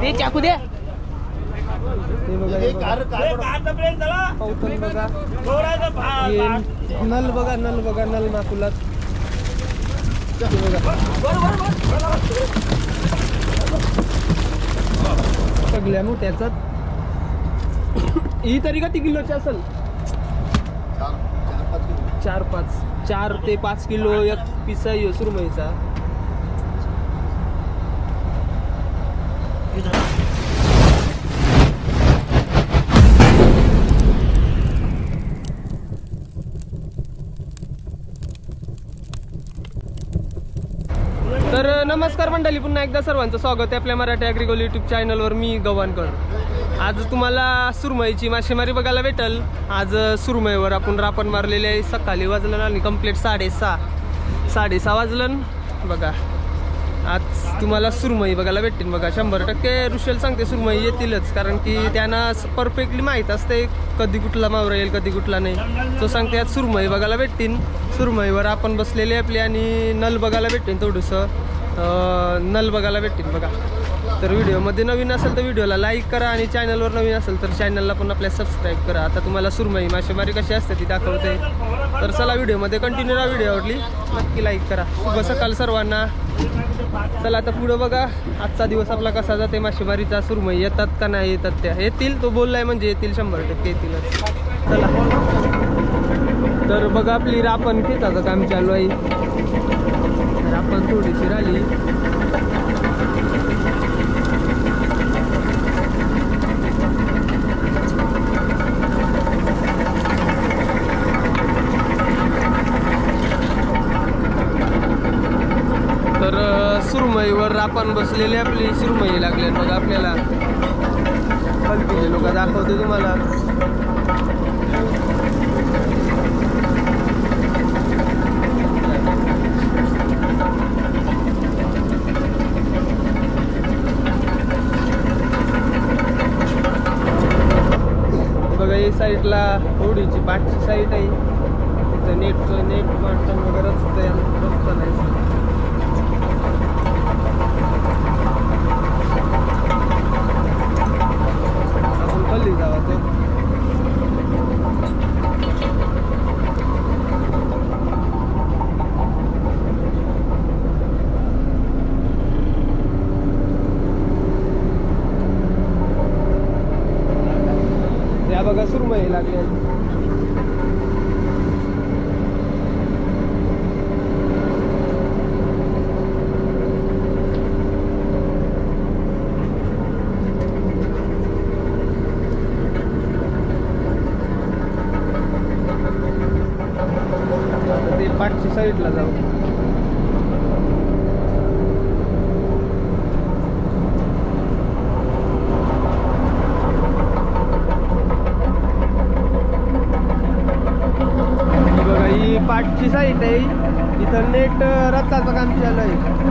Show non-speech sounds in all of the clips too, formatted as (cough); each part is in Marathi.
दे चाकू दे. नल बघा नल बघा नल नाकुलात सगळ्या मोठ्याचात. (coughs) ही तरी किती किलोची असेल? चार पाच चार ते पाच किलो एक पिसा आहे सुरमईचा. तर नमस्कार मंडळी पुन्हा एकदा सर्वांचं स्वागत आहे आपल्या मराठी ॲग्रिकल यूट्यूब चॅनलवर मी गव्हाणकर. आज तुम्हाला सुरमईची मासेमारी बघायला भेटल. आज सुरमईवर आपण रापण मारलेले आहे. सकाळी वाजलं आणि कंप्लीट साडेसहा. साडेसहा वाजलं बघा. आज तुम्हाला सुरमई बघायला भेटतील बघा. शंभर टक्के ऋषल सांगते सुरमई येतीलच. कारण की त्यांना परफेक्टली माहीत असते कधी कुठला मावरा येईल कधी कुठला नाही. तो सांगते आज सुरमई बघायला भेटतील. सुरमईवर आपण बसलेले आपले आणि नल बघायला भेटतील थोडंसं. नल बघायला भेटतील बघा. तर व्हिडिओमध्ये नवीन असेल तर व्हिडिओला लाईक करा आणि चॅनलवर नवीन असेल तर चॅनलला पण आपल्या सबस्क्राईब करा. आता तुम्हाला सुरमई मासेमारी कशी असते ती दाखवते. तर चला व्हिडिओमध्ये कंटिन्यू राहा व्हिडिओ आवडली नक्की लाईक करा. शुभ सकाळ सर्वांना. चला आता पुढं बघा. आजचा दिवस आपला कसा जाते मासेमारीचा. सुरमई येतात का नाही येतात त्या. येतील तो बोललाय म्हणजे येतील शंभर टक्के येतीलच. चला. तर बघा आपली रापण खेचाचं काम चालू आहे रापण थोडीशी राहिली तर अ, सुरमईवर आपण बसलेली आपली सुरमई लागले बघा आपल्याला. हलकीचे लोक दाखवते तुम्हाला. बघा या साईडला होडीची पाठची साईड आहे. तिथं नेटचं नेट माटण वगैरे रस्ता रस्ता नाही आपण खाली जावा तो या बघा सुरमई लागली आता ते पाठची साईडला जाऊ ही बघा ही पाठची साईड आहे इथं नेट रथाचं काम चालू आहे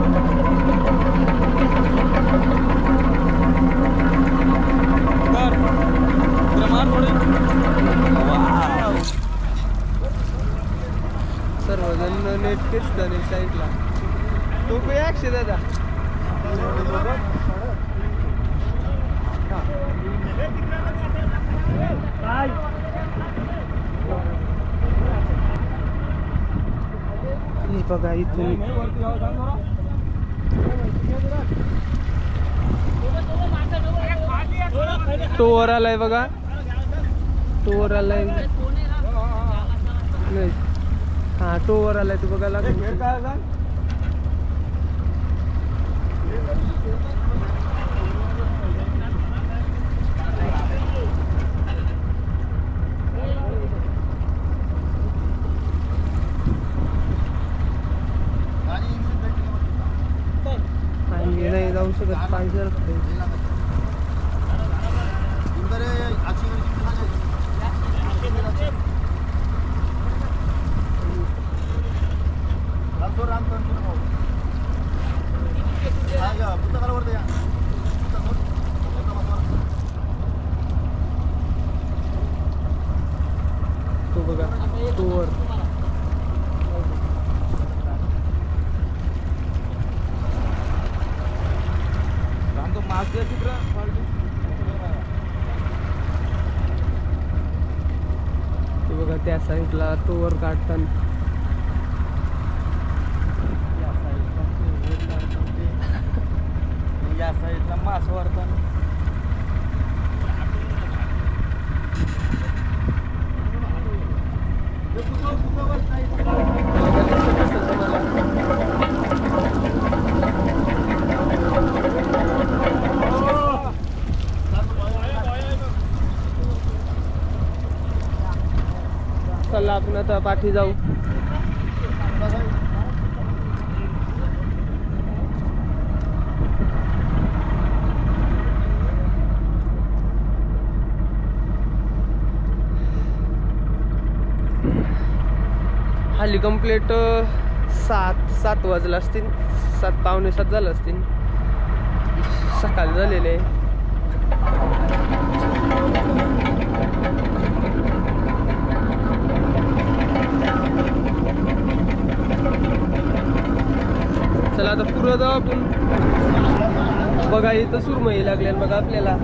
सर्वजण नेट खेचतात एक साईडला. तो पे एकशे दादा? हे. बघा इथून. टोवर आलाय बघा. टोवर आलाय. नाही. हा टोवर आलाय तू बघा लागेल आणि नाही जाऊ शकत पाहिजे राम भाऊ पुस्तकालावर या तो बघा तो वर बघा त्या साईडला तोवर काढताना आता पाठी जाऊ. हल्ली कंप्लीट सात सात वाजला असतील. सात पावणे सात झालं असतील. सकाळ झालेले. आहे चला आता पुरं जाऊ आपण. बघा इथं सुरमई लागल्यान बघा आपल्याला.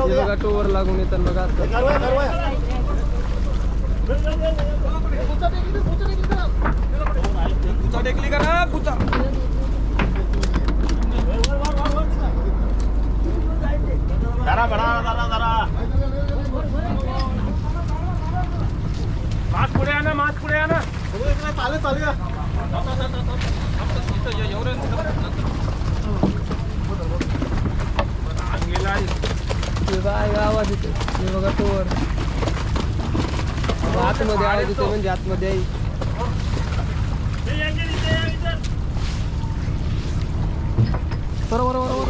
हे बघा टोवर लागून येतात बघा आता टेकली का ना पुचा जरा बडा जरा मास्क पुढे आणा मास्क पुढे आणा. चालू चालेल हे आवाज येतो हे बघा टोवर आतमध्ये आवाज येतो म्हणजे आतमध्ये आहे. बरोबर बरोबर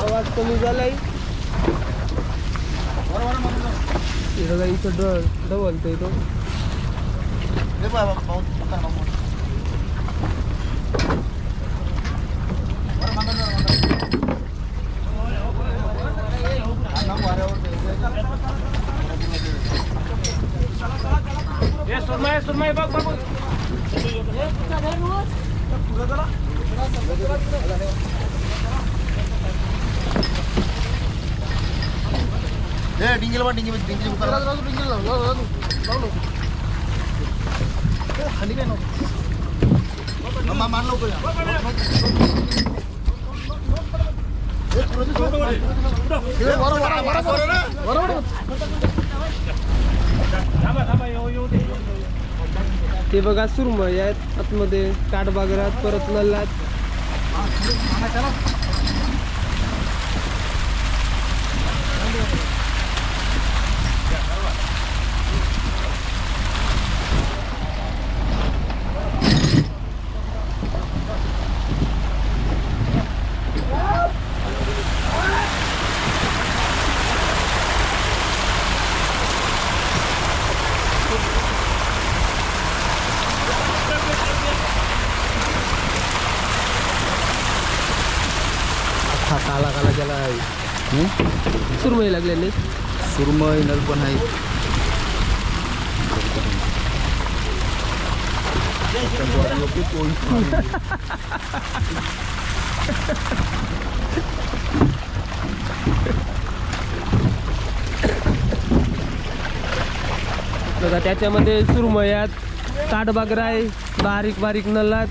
आवाज कमी झालाय. बघा इथं ड डबलतोय तो हे सुरमय सुरमय बघ बघ डिंगल बा डिंगल डिंगल उतार मा मान लवकर थांबा थांबा येऊ येऊ दे ते बघा सुरमई आहेत. आतमध्ये काठबागरात परत नल्लात हा काला काला त्याला सुरमई लागलेली. सुरमई नल पण आहे. बघा त्याच्यामध्ये सुरमयात काठबागरा आहे बारीक बारीक नलात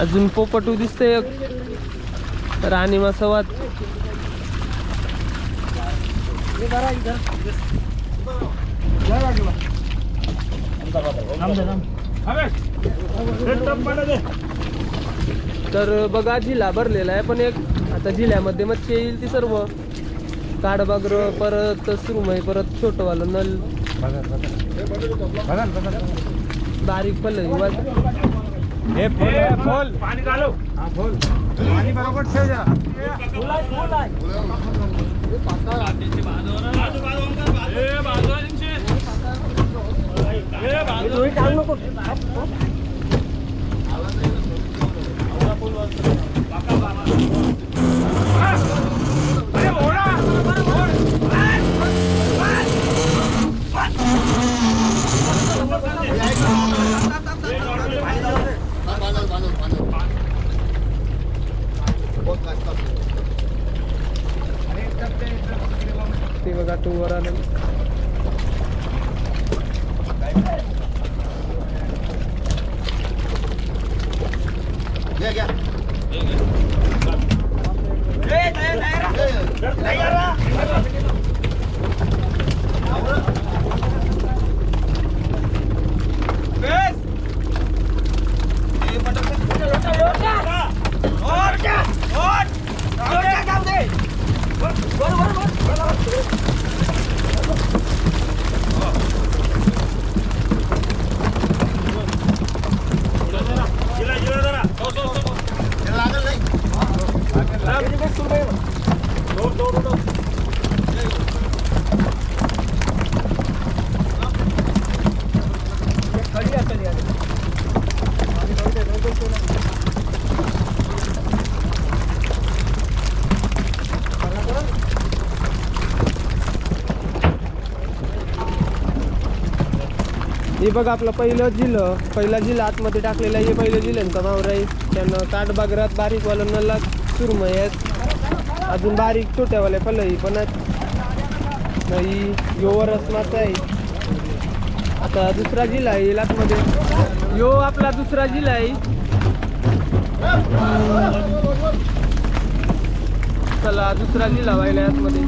अजून पोपटू दिसते राणी मासवात. तर बघा जिल्हा भरलेला आहे पण एक आता जिल्ह्यामध्ये मच्छी येईल ती सर्व. काडबागर परत सुरमई परत छोटंवालं नल. बारीक पल्ल पाणी હા બોલ. મારી બરોબર છે જા. બોલાય બોલાય. એ પાતા આજે છે બાદો બાદો બાદો એ બાદો એમ છે એ બાદો જોઈ ચાલ નો કો આવા બોલવા પાકા બાવા बघा आपलं पहिलं जिल्ह पहिला जिल्हा आतमध्ये टाकलेला हे पहिलं जिल्ह्यांचा मावरा आहे त्यानं काठबागरात बारीकवालं नला सुरमय आहेत. अजून बारीक छोट्यावाल्या फलई पण आहेत. नाही योवरस मासा आहे. आता दुसरा जिल्हा आहे येईल आतमध्ये. यो आपला दुसरा जिल्हा आहे. चला दुसरा जिल्हा व्हायला आतमध्ये.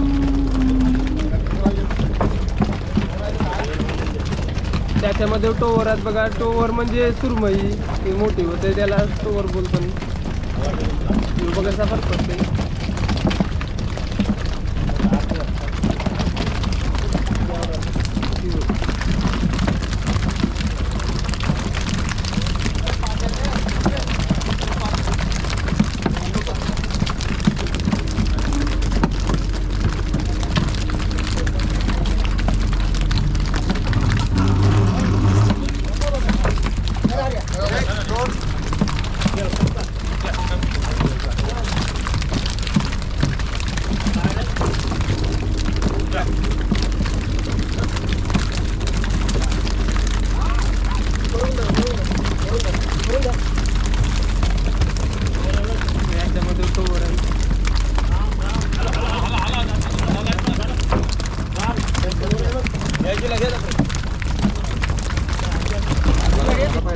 त्याच्यामध्ये टोवर आहेत बघा. टोवर म्हणजे सुरमई ती मोठी होते त्याला टोवर बोलतो मी बघायचा फरक पडते याच्यामध्ये टोवर आहे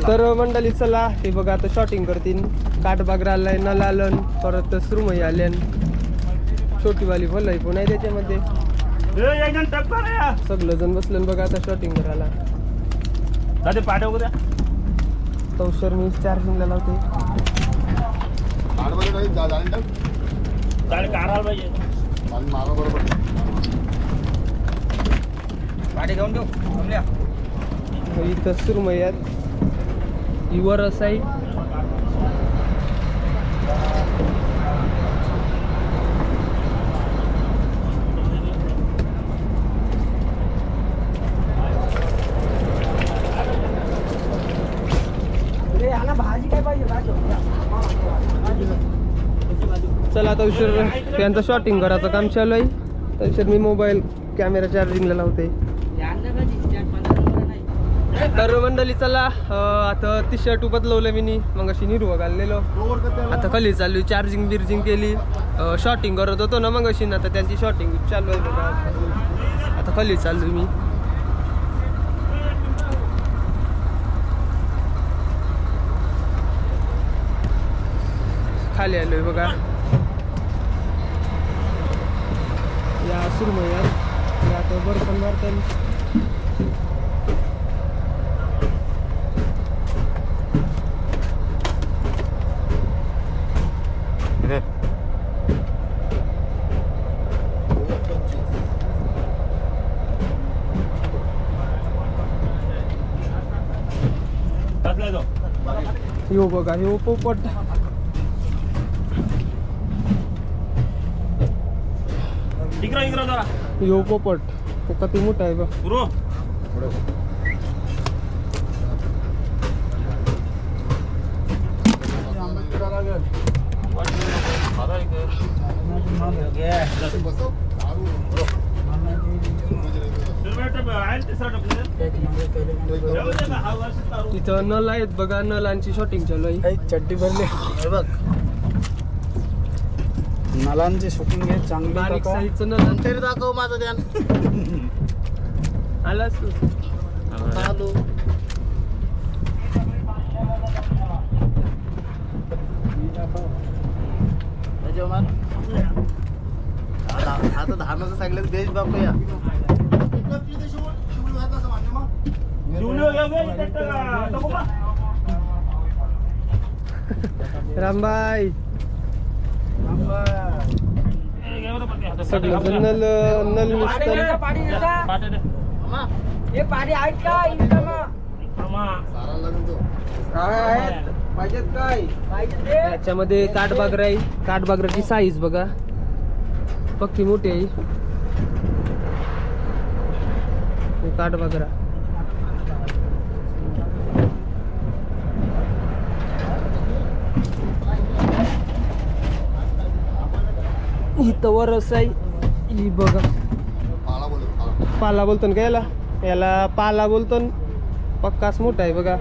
तर मंडळी चला हे बघा आता शॉटिंग करतील काठबाग आलाय नल आलन परत सुरमई आल्यान छोटीवाली भलई पण आहे त्याच्यामध्ये. सगळं जण बसलं बघा आता शॉटिंग करायला. पाठव द्या तवसर मी चार्जिंगला लावते. इथं सुरमई आहेत. काय पाहिजे? चला आता त्यांचं शॉटिंग करायचं काम चालू आहे. तर मी मोबाईल कॅमेरा चार्जिंगला लावते. तर मंडळी चला आता टी शर्ट बदलवलं मी मग अशी निरुवा घाललेलो. आता खाली चालू चार्जिंग बिर्जिंग केली. शॉटिंग करत होतो ना मग अशी आता त्यांची शॉटिंग चालू आहे बघा. आता खाली चालू मी. खाली आलोय बघा. या सुरमयात या आता बर्फन मारतात यो बघा यो पोपट यो पोपट तो किती मोठा आहे बघ. तिथं नल आहेत बघा नलांची शॉटिंग चालू आहे. चड्डी भरली. हे बघ. नलांची शूटिंग आहे चांगली बारीक काका. साईजचं नल तरी दाखव माझं ध्यान. आलाच आलो. जेवणार आता धानाचं सांगलं देश बाप या. (laughs) रामबाई. सगळं नल नल मिसतं हे पाणी आहेत? पाहिजेत काय काठबागर आहे काठबागराची साईज बघा. पक्की मोठी आहे हे काठबागरा. इथं वरस आहे. ही बघा. पाला बोलत ना का याला? याला पाला बोलतो न. पक्काच मोठा आहे बघा.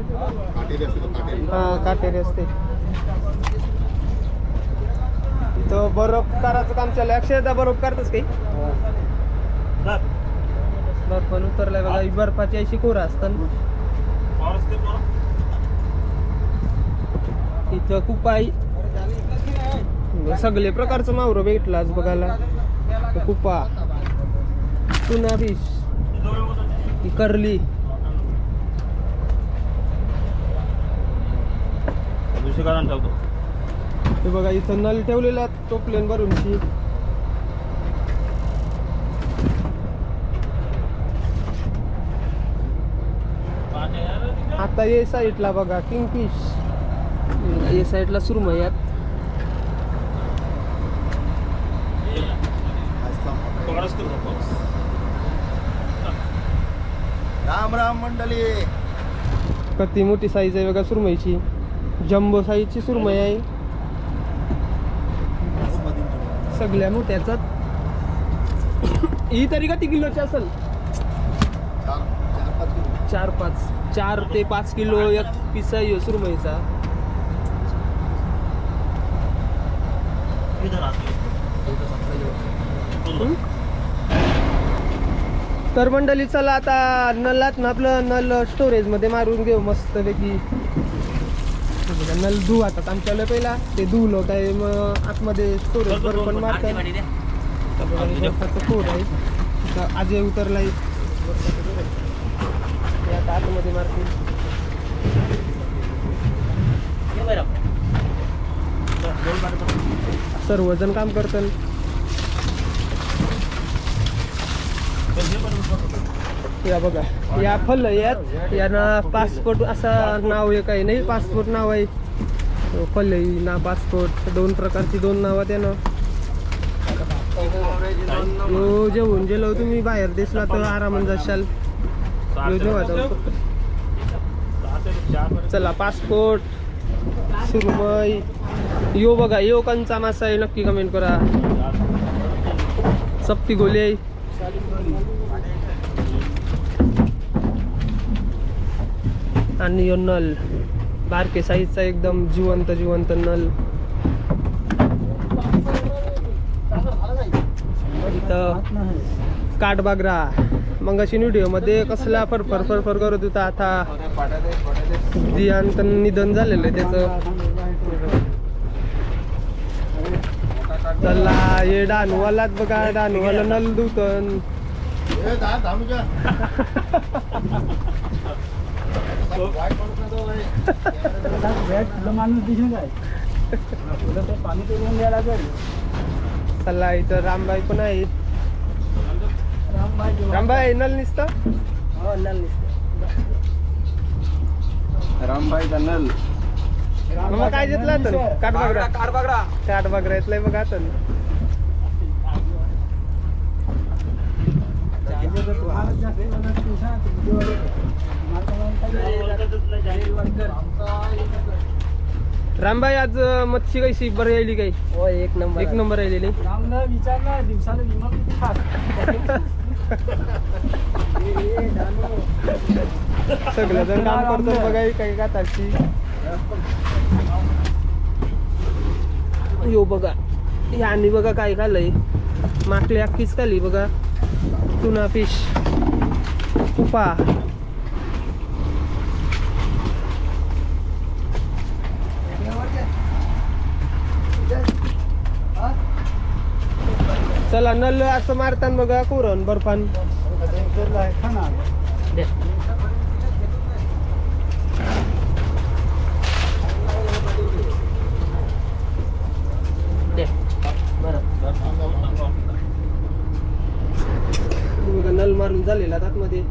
हा काटेरी असते. इथं बर्फ करायचं काम चालू आहे. अक्षयदा बर्फ करतच काही बर्फ पण उतरलाय बघा. ही बर्फाची अशी कोरं असतात इथं खूप आहे. सगळे प्रकारचं मावरं भेटलं आज बघायला. कुपा चुना फिश करली. हे बघा इथं नल ठेवलेला टोपलेन भरून आता ये साईडला बघा किंगफिश ये साईडला सुरमयात राम राम मंडळी. कती मोठी साईज आहे बघा सुरमईची. जम्बो साईजची सुरमई आहे. सगळ्या मोठ्याचा. ही तरी किती किलोची असेल? चार चार पाच चार पाच. चार ते पाच किलो एक पिसा आहे सुरमईचा. हं? तर मंडळी चला आता नलात ना आपलं नल स्टोरेजमध्ये मारून घेऊ मस्त पैकी नल धुऊ आता आमच्याला पहिला ते धुवलं काय मग आतमध्ये स्टोरेज वर पण मारतात. खोड आहे. अजय उतरलाय. आता आतमध्ये मारतील. सर्वजण काम करतात या बघा या फल यात यांना पासपोर्ट असा नाव एक आहे नाही पासपोर्ट नाव आहे. फल ना पासपोर्ट दोन प्रकारची दोन नावं त्यानं हो जेवून गेलो तुम्ही बाहेर दिसला तर आरामात जाशाल. जेव्हा चला पासपोर्ट सुरमई यो बघा यो कंचा मासा आहे नक्की कमेंट करा. सप्ती गोले आणि यो नल. बारके साईजचा एकदम जिवंत जिवंत नल. इथं काठबागरा. मगाशी व्हिडिओमध्ये कसला फरफर फरफर करत होता आता? दियांत निधन झालेलं आहे त्याचं. त्याला हे डानूवालाच बघा डानूवाला नल दुतन चला इथं रामबाई पण आहेत. रामबाई रामबाई नल निसतं? हो नल रामबाई नल. मग काय घेतला तर काठबागरा कारबागडा काठबागरा येतलंय बघा तर रामबाई आज मच्छी कशी? बरं यायली काही हो एक नंबर. एक नंबर राहिलेली रामला विचारला दिवसाला विमा किती खात सगळं जण काम करतो बघा ही काही काताची यो बघा यांनी बघा काय खाल्लंय. माकली अख्खीच खाल्ली बघा. टुना फिश उपा चला नल असं मारतान बघा कुरण बर्फान. मारून झालेला आतमध्ये?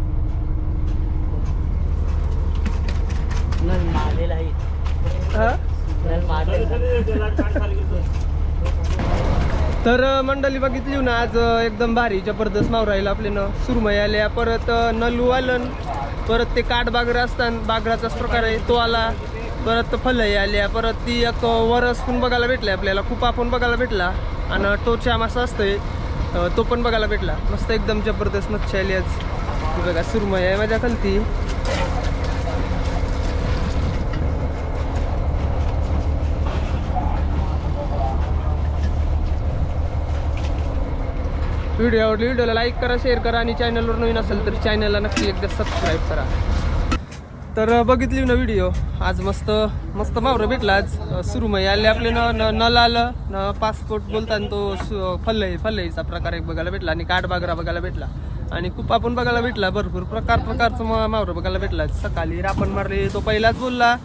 तर मंडळी बघितली ना आज एकदम भारी जबरदस्त माव राहील आपले न. सुरमई आल्या परत नलू आलन. परत ते काठ बागरा असतात बागराचाच प्रकार आहे तो आला. परत फलई आल्या परत ती एक वरस पण बघायला भेटला आपल्याला खूप पण बघायला भेटला. आणि टोचा मासा असतोय. तो पण बघायला भेटला. मस्त एकदम जबरदस्त मच्छी आली आज. बघा सुरमई आहे माझ्या खालती. व्हिडिओ आवडली व्हिडिओला लाईक करा शेअर करा आणि चॅनलवर नवीन असेल तर चॅनलला नक्की एकदा सबस्क्राईब करा. तर बघितली ना व्हिडिओ आज मस्त मस्त मावरं भेटला आज. अ, सुरमई आले आपले न न- नल आलं न पासपोर्ट बोलताना तो सु- फल्लई फल्लईचा प्रकार एक बघायला भेटला आणि काठबागरा बघायला भेटला. आणि खूप आपण बघायला भेटला भरपूर प्रकार प्रकारचं मा- मावरं बघायला भेटला. सकाळी रापण मारले तो पहिलाच बोलला.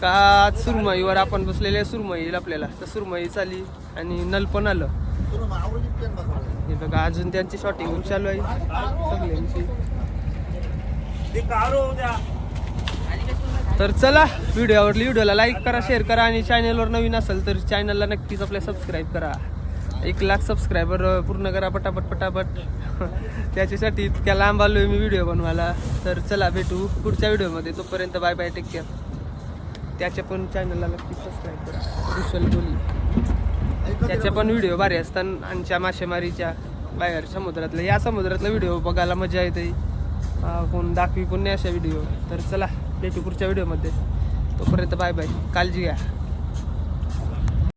का आज सुरमईवर आपण बसलेले सुरमई येईल आपल्याला. तर सुरमई चाली आणि नल पण आलं. हे बघा अजून त्यांची शॉटिंग चालू आहे. सगळ्यांची. तर चला व्हिडिओ आवडली व्हिडिओला लाईक करा शेअर करा आणि चॅनलवर नवीन असेल तर चॅनलला नक्कीच आपल्या सबस्क्राईब करा. एक लाख सबस्क्रायबर पूर्ण करा पटापट पटापट. (laughs) त्याच्यासाठी इतक्या लांब आलो मी व्हिडिओ बनवायला. तर चला भेटू पुढच्या व्हिडिओमध्ये. तोपर्यंत बाय बाय टेक केअर त्याच्या पण चॅनलला नक्की सबस्क्राईब करा. कुशल बोली. त्याचे पण व्हिडिओ भारी असतात आमच्या मासेमारीच्या. बाहेर समुद्रातल्या या समुद्रातला व्हिडिओ बघायला मजा येते. कोण दाखवी पण नाही अशा व्हिडिओ तर चला. भेटू पुढच्या व्हिडिओमध्ये. तोपर्यंत बाय बाय. काळजी घ्या.